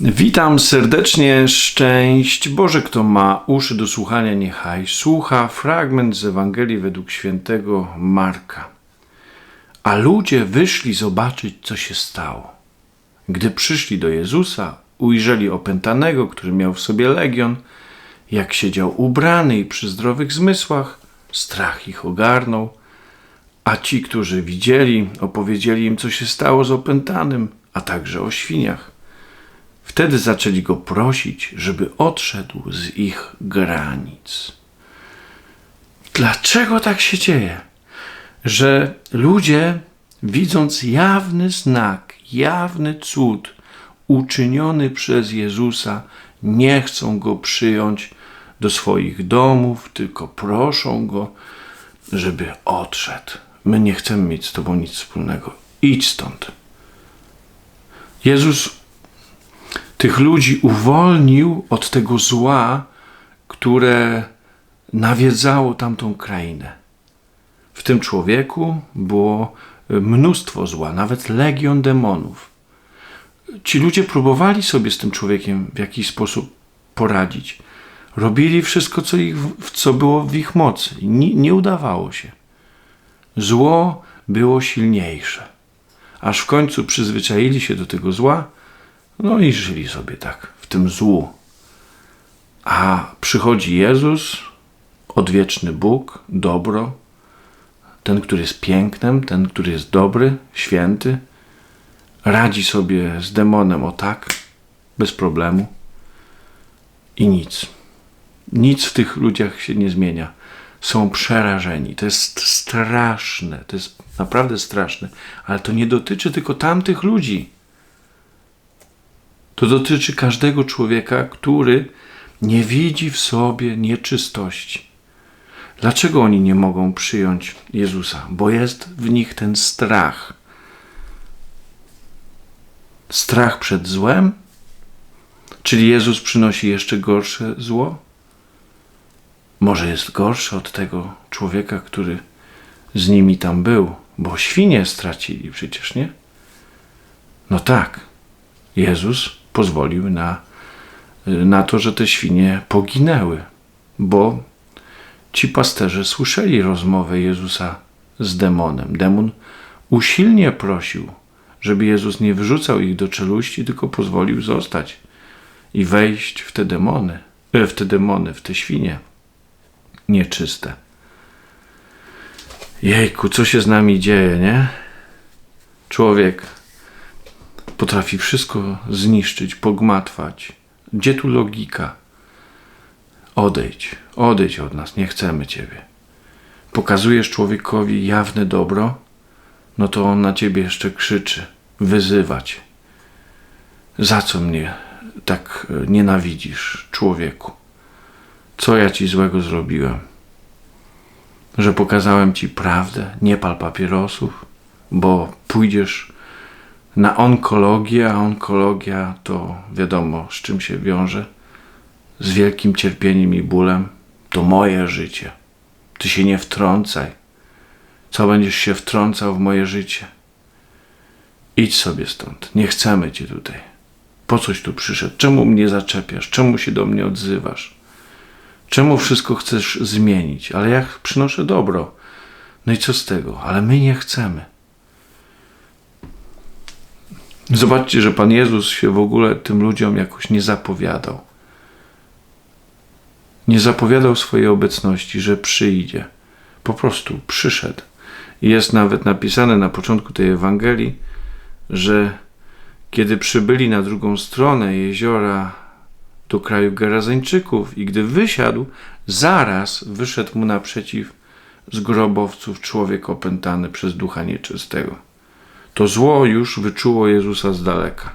Witam serdecznie, szczęść Boże, kto ma uszy do słuchania, niechaj słucha fragment z Ewangelii według świętego Marka. A ludzie wyszli zobaczyć, co się stało. Gdy przyszli do Jezusa, ujrzeli opętanego, który miał w sobie legion, jak siedział ubrany i przy zdrowych zmysłach, strach ich ogarnął, a ci, którzy widzieli, opowiedzieli im, co się stało z opętanym, a także o świniach. Wtedy zaczęli go prosić, żeby odszedł z ich granic. Dlaczego tak się dzieje? Że ludzie, widząc jawny znak, jawny cud uczyniony przez Jezusa, nie chcą go przyjąć do swoich domów, tylko proszą go, żeby odszedł. My nie chcemy mieć z Tobą nic wspólnego. Idź stąd. Jezus tych ludzi uwolnił od tego zła, które nawiedzało tamtą krainę. W tym człowieku było mnóstwo zła, nawet legion demonów. Ci ludzie próbowali sobie z tym człowiekiem w jakiś sposób poradzić. Robili wszystko, co, ich, co było w ich mocy. Nie, nie udawało się. Zło było silniejsze. Aż w końcu przyzwyczaili się do tego zła no i żyli sobie tak w tym złu. A przychodzi Jezus, odwieczny Bóg, dobro, ten, który jest pięknem, ten, który jest dobry, święty, radzi sobie z demonem o tak, bez problemu i nic. Nic w tych ludziach się nie zmienia. Są przerażeni. To jest straszne, to jest naprawdę straszne, ale to nie dotyczy tylko tamtych ludzi. To dotyczy każdego człowieka, który nie widzi w sobie nieczystości. Dlaczego oni nie mogą przyjąć Jezusa? Bo jest w nich ten strach. Strach przed złem? Czyli Jezus przynosi jeszcze gorsze zło? Może jest gorszy od tego człowieka, który z nimi tam był, bo świnie stracili przecież, nie? No tak. Jezus pozwolił na, na to, że te świnie poginęły, bo ci pasterze słyszeli rozmowę Jezusa z demonem. Demon usilnie prosił, żeby Jezus nie wyrzucał ich do czeluści, tylko pozwolił zostać i wejść w te demony, e, w te demony, w te świnie nieczyste. Jejku, co się z nami dzieje, nie? Człowiek potrafi wszystko zniszczyć, pogmatwać. Gdzie tu logika? Odejdź, odejdź od nas, nie chcemy Ciebie. Pokazujesz człowiekowi jawne dobro, no to on na Ciebie jeszcze krzyczy, wyzywać. Za co mnie tak nienawidzisz, człowieku? Co ja Ci złego zrobiłem? Że pokazałem Ci prawdę, nie pal papierosów, bo pójdziesz na onkologię, a onkologia to wiadomo, z czym się wiąże z wielkim cierpieniem i bólem. To moje życie. Ty się nie wtrącaj. Co będziesz się wtrącał w moje życie? Idź sobie stąd. Nie chcemy cię tutaj. Po coś tu przyszedł? Czemu mnie zaczepiasz? Czemu się do mnie odzywasz? Czemu wszystko chcesz zmienić? Ale ja przynoszę dobro. No i co z tego? Ale my nie chcemy. Zobaczcie, że Pan Jezus się w ogóle tym ludziom jakoś nie zapowiadał. Nie zapowiadał swojej obecności, że przyjdzie. Po prostu przyszedł. Jest nawet napisane na początku tej Ewangelii, że kiedy przybyli na drugą stronę jeziora do kraju Gerazeńczyków i gdy wysiadł, zaraz wyszedł mu naprzeciw z grobowców człowiek opętany przez ducha nieczystego. To zło już wyczuło Jezusa z daleka.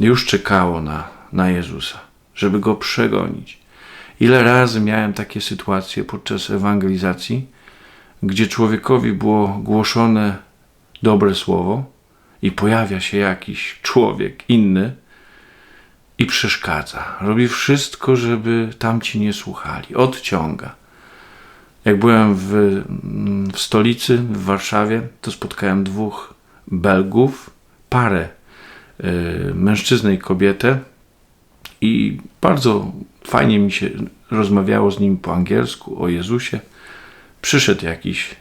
Już czekało na, na Jezusa, żeby go przegonić. Ile razy miałem takie sytuacje podczas ewangelizacji, gdzie człowiekowi było głoszone dobre słowo i pojawia się jakiś człowiek inny i przeszkadza. Robi wszystko, żeby tamci nie słuchali. Odciąga. Jak byłem w, w stolicy, w Warszawie, to spotkałem dwóch Belgów, parę y, mężczyznę i kobietę i bardzo fajnie mi się rozmawiało z nim po angielsku o Jezusie. Przyszedł jakiś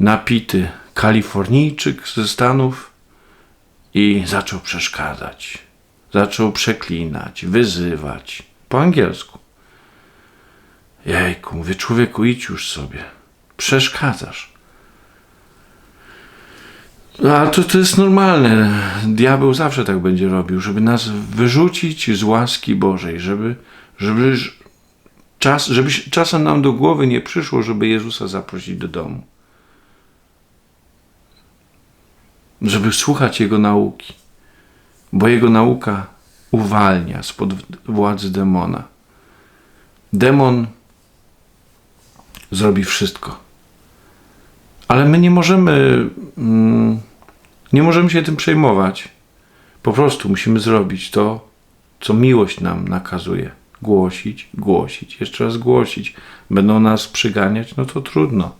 napity Kalifornijczyk ze Stanów i zaczął przeszkadzać. Zaczął przeklinać, wyzywać po angielsku. Jejku, mówię, człowieku, idź już sobie. Przeszkadzasz. No, to, to jest normalne. Diabeł zawsze tak będzie robił, żeby nas wyrzucić z łaski Bożej, żeby, żeby, czas, żeby czasem nam do głowy nie przyszło, żeby Jezusa zaprosić do domu. Żeby słuchać Jego nauki, bo Jego nauka uwalnia spod władzy demona. Demon zrobi wszystko. Ale my nie możemy, mm, nie możemy się tym przejmować. Po prostu musimy zrobić to, co miłość nam nakazuje. Głosić, głosić, jeszcze raz głosić. Będą nas przyganiać, no to trudno.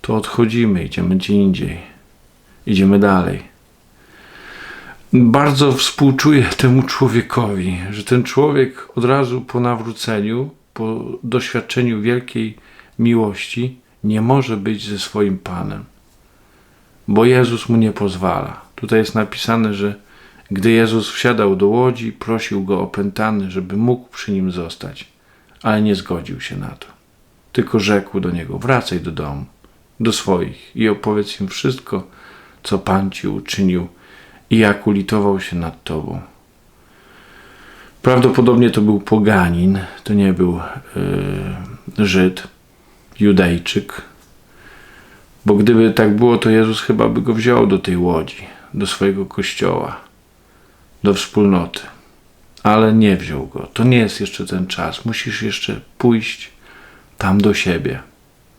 To odchodzimy, idziemy gdzie indziej. Idziemy dalej. Bardzo współczuję temu człowiekowi, że ten człowiek od razu po nawróceniu, po doświadczeniu wielkiej miłości nie może być ze swoim Panem, bo Jezus mu nie pozwala. Tutaj jest napisane, że gdy Jezus wsiadał do łodzi, prosił go opętany, żeby mógł przy nim zostać, ale nie zgodził się na to. Tylko rzekł do niego: Wracaj do domu, do swoich i opowiedz im wszystko, co Pan ci uczynił i jak ulitował się nad tobą. Prawdopodobnie to był poganin, to nie był yy, Żyd. Judejczyk. Bo gdyby tak było, to Jezus chyba by go wziął do tej łodzi, do swojego kościoła, do wspólnoty. Ale nie wziął go. To nie jest jeszcze ten czas. Musisz jeszcze pójść tam do siebie,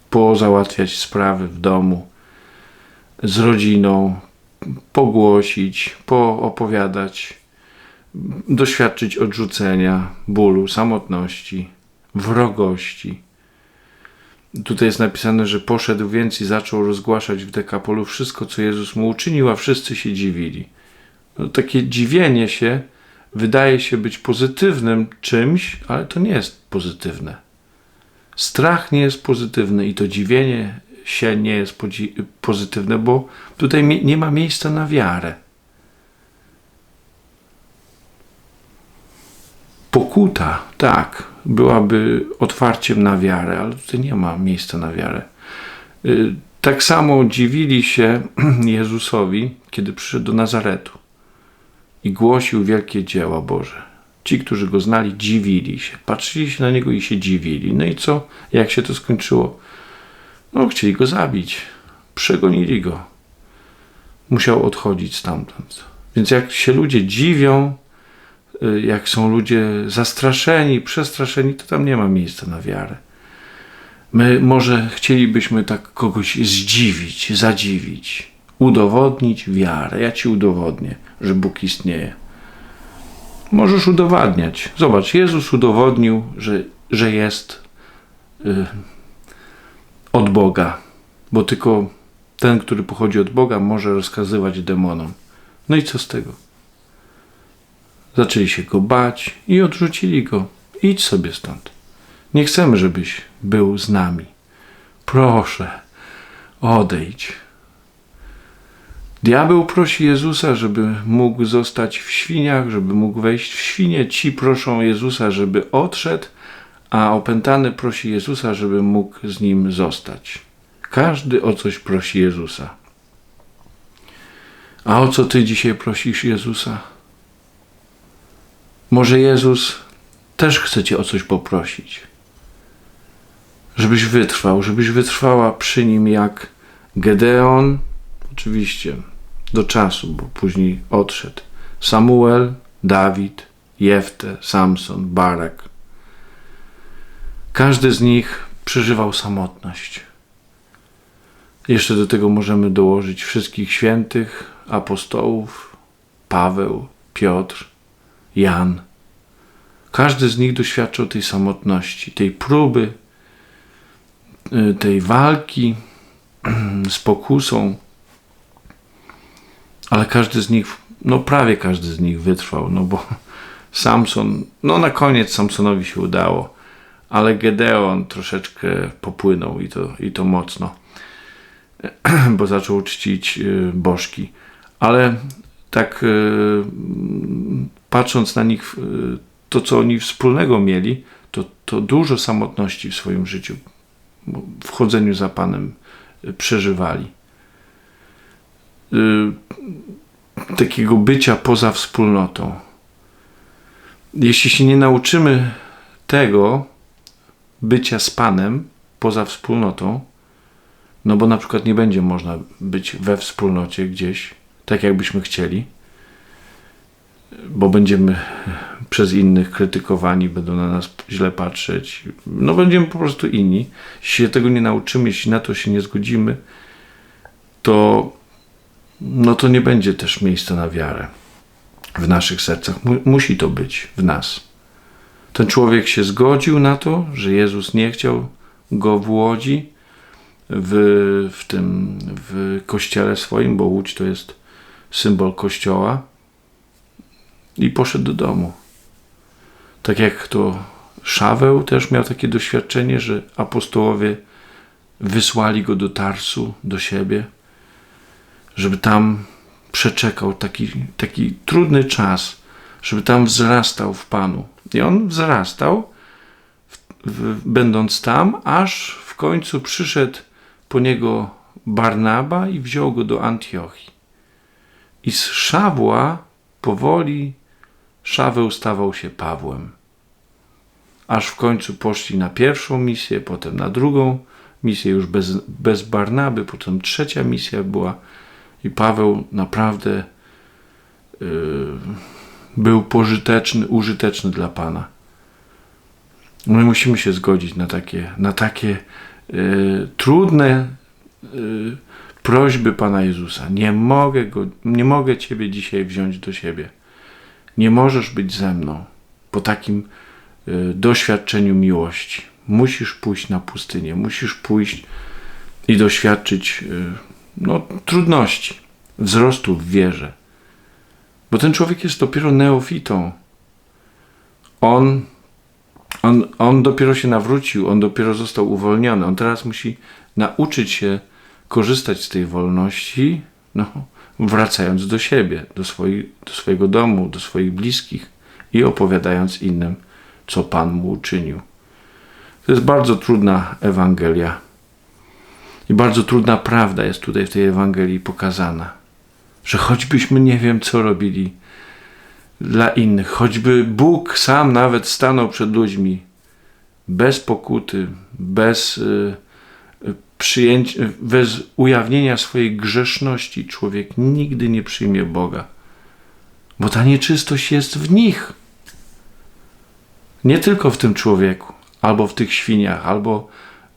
pozałatwiać sprawy w domu, z rodziną, pogłosić, poopowiadać, doświadczyć odrzucenia, bólu, samotności, wrogości Tutaj jest napisane, że poszedł więc i zaczął rozgłaszać w Dekapolu wszystko, co Jezus mu uczynił, a wszyscy się dziwili. No, takie dziwienie się wydaje się być pozytywnym czymś, ale to nie jest pozytywne. Strach nie jest pozytywny i to dziwienie się nie jest pozytywne, bo tutaj nie ma miejsca na wiarę. Pokuta, tak, byłaby otwarciem na wiarę, ale tutaj nie ma miejsca na wiarę. Y, tak samo dziwili się Jezusowi, kiedy przyszedł do Nazaretu i głosił wielkie dzieła Boże. Ci, którzy go znali, dziwili się, patrzyli się na niego i się dziwili. No i co? Jak się to skończyło? No, chcieli go zabić, przegonili go. Musiał odchodzić stamtąd. Więc jak się ludzie dziwią, jak są ludzie zastraszeni, przestraszeni, to tam nie ma miejsca na wiarę. My może chcielibyśmy tak kogoś zdziwić, zadziwić, udowodnić wiarę. Ja ci udowodnię, że Bóg istnieje. Możesz udowadniać. Zobacz, Jezus udowodnił, że, że jest y, od Boga, bo tylko ten, który pochodzi od Boga, może rozkazywać demonom. No i co z tego? Zaczęli się go bać i odrzucili go. Idź sobie stąd. Nie chcemy, żebyś był z nami. Proszę, odejdź. Diabeł prosi Jezusa, żeby mógł zostać w świniach, żeby mógł wejść w świnie. Ci proszą Jezusa, żeby odszedł, a opętany prosi Jezusa, żeby mógł z nim zostać. Każdy o coś prosi Jezusa. A o co ty dzisiaj prosisz Jezusa? Może Jezus też chce Cię o coś poprosić. Żebyś wytrwał, żebyś wytrwała przy nim jak Gedeon, oczywiście do czasu, bo później odszedł. Samuel, Dawid, Jefte, Samson, Barak. Każdy z nich przeżywał samotność. Jeszcze do tego możemy dołożyć wszystkich świętych, apostołów, Paweł, Piotr, Jan. Każdy z nich doświadczał tej samotności, tej próby, y, tej walki z pokusą, ale każdy z nich no prawie każdy z nich wytrwał, no bo Samson, no na koniec Samsonowi się udało, ale Gedeon troszeczkę popłynął i to, i to mocno, bo zaczął czcić y, bożki. Ale tak y, patrząc na nich, y, to co oni wspólnego mieli, to, to dużo samotności w swoim życiu, w chodzeniu za Panem przeżywali. Takiego bycia poza wspólnotą jeśli się nie nauczymy tego bycia z Panem poza wspólnotą, no bo na przykład nie będzie można być we wspólnocie gdzieś, tak jakbyśmy chcieli, bo będziemy przez innych krytykowani, będą na nas źle patrzeć. No będziemy po prostu inni. Jeśli się tego nie nauczymy, jeśli na to się nie zgodzimy, to no to nie będzie też miejsca na wiarę w naszych sercach. Musi to być w nas. Ten człowiek się zgodził na to, że Jezus nie chciał go w łodzi, w, w tym w kościele swoim, bo łódź to jest symbol kościoła, i poszedł do domu. Tak jak to Szaweł też miał takie doświadczenie, że apostołowie wysłali go do Tarsu, do siebie, żeby tam przeczekał taki, taki trudny czas, żeby tam wzrastał w Panu. I on wzrastał, w, w, będąc tam, aż w końcu przyszedł po niego Barnaba i wziął go do Antiochii. I z Szawła powoli Szaweł stawał się Pawłem. Aż w końcu poszli na pierwszą misję, potem na drugą misję już bez, bez Barnaby, potem trzecia misja była i Paweł naprawdę yy, był pożyteczny, użyteczny dla Pana. My musimy się zgodzić na takie, na takie yy, trudne yy, prośby Pana Jezusa. Nie mogę, go, nie mogę Ciebie dzisiaj wziąć do siebie. Nie możesz być ze mną po takim yy, doświadczeniu miłości. Musisz pójść na pustynię, musisz pójść i doświadczyć yy, no, trudności, wzrostu w wierze. Bo ten człowiek jest dopiero neofitą. On, on, on dopiero się nawrócił, on dopiero został uwolniony. On teraz musi nauczyć się korzystać z tej wolności, no, wracając do siebie, do, swoi, do swojego domu, do swoich bliskich i opowiadając innym, co Pan mu uczynił. To jest bardzo trudna Ewangelia. I bardzo trudna prawda jest tutaj w tej Ewangelii pokazana. Że choćbyśmy nie wiem, co robili dla innych, choćby Bóg sam nawet stanął przed ludźmi bez pokuty, bez y, przyjęcia, bez ujawnienia swojej grzeszności, człowiek nigdy nie przyjmie Boga, bo ta nieczystość jest w nich. Nie tylko w tym człowieku, albo w tych świniach, albo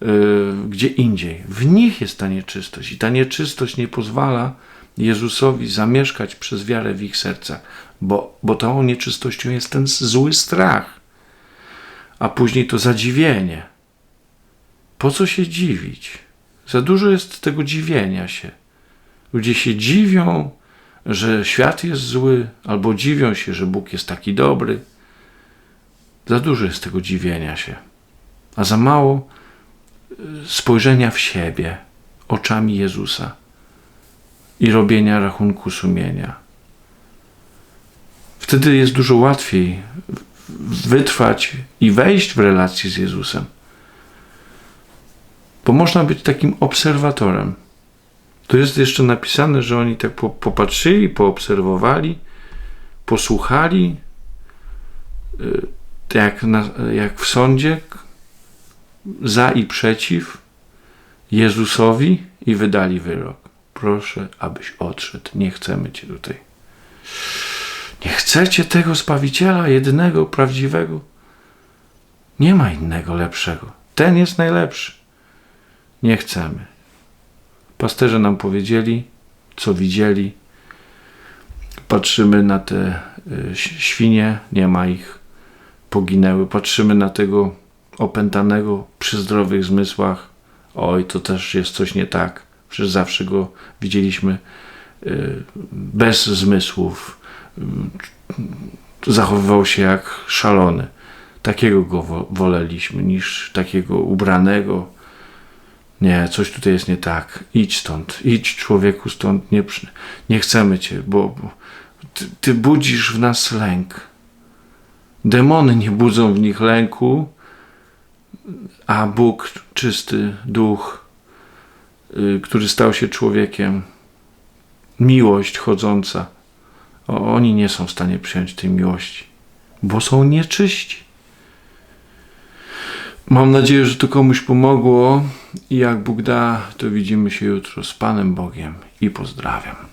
Y, gdzie indziej. W nich jest ta nieczystość i ta nieczystość nie pozwala Jezusowi zamieszkać przez wiarę w ich sercach, bo, bo tą nieczystością jest ten zły strach, a później to zadziwienie. Po co się dziwić? Za dużo jest tego dziwienia się. Ludzie się dziwią, że świat jest zły, albo dziwią się, że Bóg jest taki dobry. Za dużo jest tego dziwienia się, a za mało spojrzenia w siebie oczami Jezusa i robienia rachunku sumienia. Wtedy jest dużo łatwiej wytrwać i wejść w relację z Jezusem. Bo można być takim obserwatorem. Tu jest jeszcze napisane, że oni tak popatrzyli, poobserwowali, posłuchali, y, jak, na, jak w sądzie, za i przeciw Jezusowi i wydali wyrok. Proszę, abyś odszedł. Nie chcemy Cię tutaj. Nie chcecie tego Zbawiciela, jedynego, prawdziwego? Nie ma innego lepszego. Ten jest najlepszy. Nie chcemy. Pasterze nam powiedzieli, co widzieli. Patrzymy na te y, świnie, nie ma ich, poginęły. Patrzymy na tego opętanego przy zdrowych zmysłach, oj, to też jest coś nie tak. Przecież zawsze go widzieliśmy y, bez zmysłów, y, zachowywał się jak szalony. Takiego go wo- woleliśmy niż takiego ubranego. Nie, coś tutaj jest nie tak. Idź stąd, idź człowieku stąd, nie, nie chcemy cię, bo, bo ty, ty budzisz w nas lęk. Demony nie budzą w nich lęku, a Bóg, czysty duch, y, który stał się człowiekiem, miłość chodząca, oni nie są w stanie przyjąć tej miłości, bo są nieczyści. Mam nadzieję, że to komuś pomogło i jak Bóg da, to widzimy się jutro z Panem Bogiem i pozdrawiam.